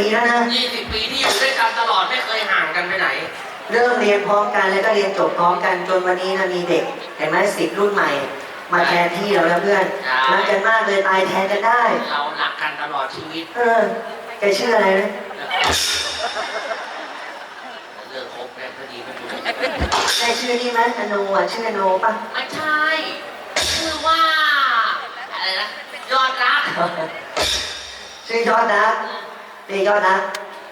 ปีแล้วนะ ยี่สิบปีที่อยู่ด้วยกันตลอดไม่เคยห่างกันไปไหน เริ่มเรียนพร้อมกันแล้วก็เรียนจบพร้อมกันจนวันนี้นะมีเด็กเห็นไหมสิทธิ์รุ่นใหม่ มาแทนที่เราแล้วเพื่อนใช่ รักกันมากเลยตายแทนกันได้ เรารักกันตลอดชีวิตเออแกชื่ออะไรนะเลิกคบแล้วก็ดีไม่ดูใช่ชื่อนี่ไหมอโนอะชื่ออโนปะไม่ใช่ชื่อว่า อะไรนะ ยอดรัก ชื่อยอดนะ นี่ยอดนะ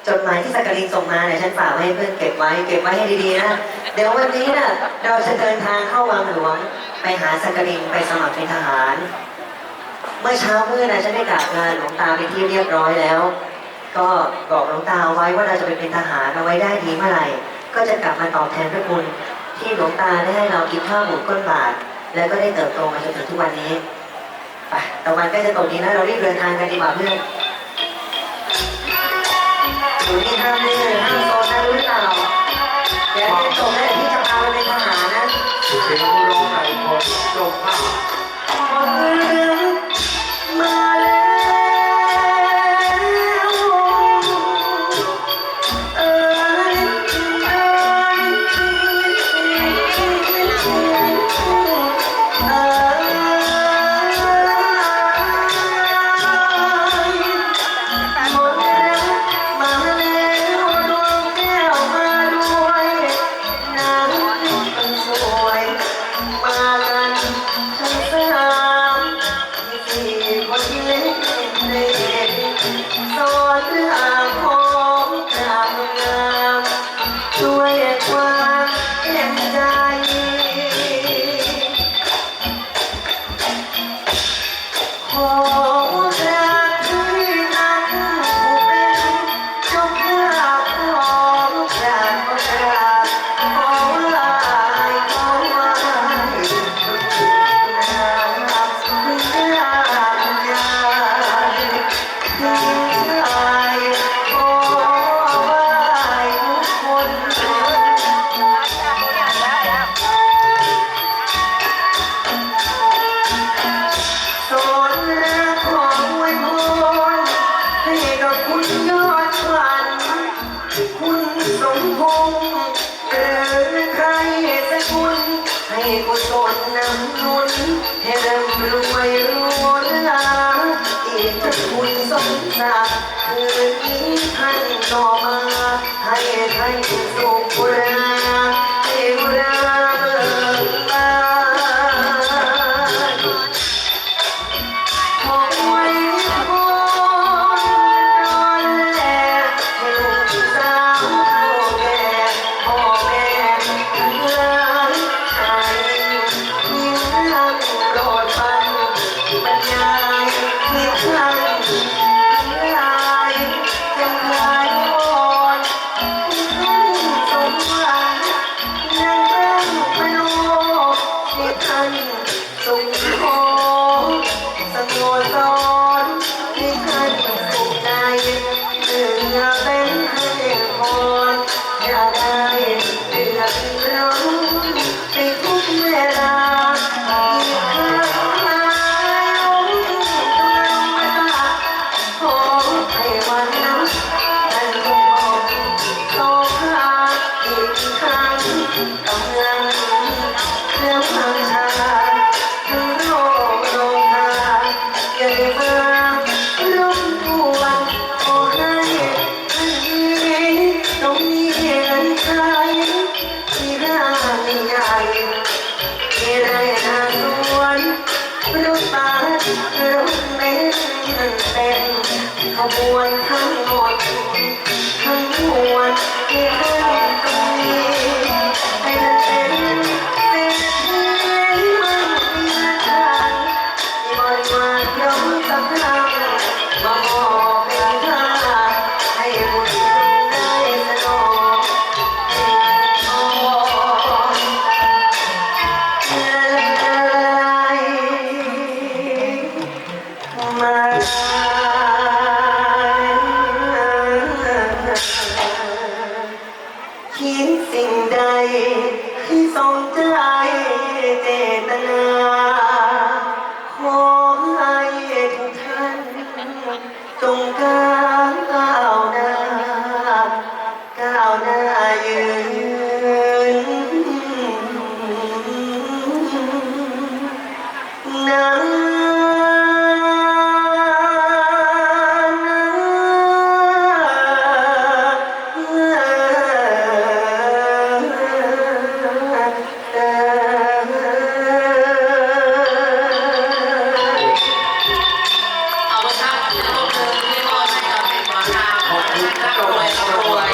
จดหมายที่สักกลินส่งมาเนี่ยฉันฝากไว้ให้เพื่อนเก็บไว้เก็บไว้ให้ดีๆนะเดี๋ยววันนี้น่ะเราจะเดินทางเข้าวังหลวงไปหาสักกลินไปสมัครเป็นทหาร เมื่อเช้ามืดนะฉันได้กราบลาหลวงตาเป็นที่เรียบร้อยแล้ว ก็บอกหลวงตาเอาไว้ว่าเราจะไปเป็นทหารเอาไว้ได้ดีเมื่อไหร่ ก็จะกลับมาตอบแทนพระคุณที่หลวงตาได้ให้เรากินข้าวหมูก้นบาท แล้วก็ได้เติบโตมาจนถึงทุกวันนี้ไปตะวันใกล้จะตกดีนะเรารีบเดินทางกันดีกว่าเพื่อน ข ศลนำนุนให้ร่ำรวยรวยลาอีกคุณสมศักดิ์คืนนี้ท่านต่อมา ให้ให้สุขรา ขบวนทั้งหมดทั้งมวลเพื่อ ครับผมไปครับผม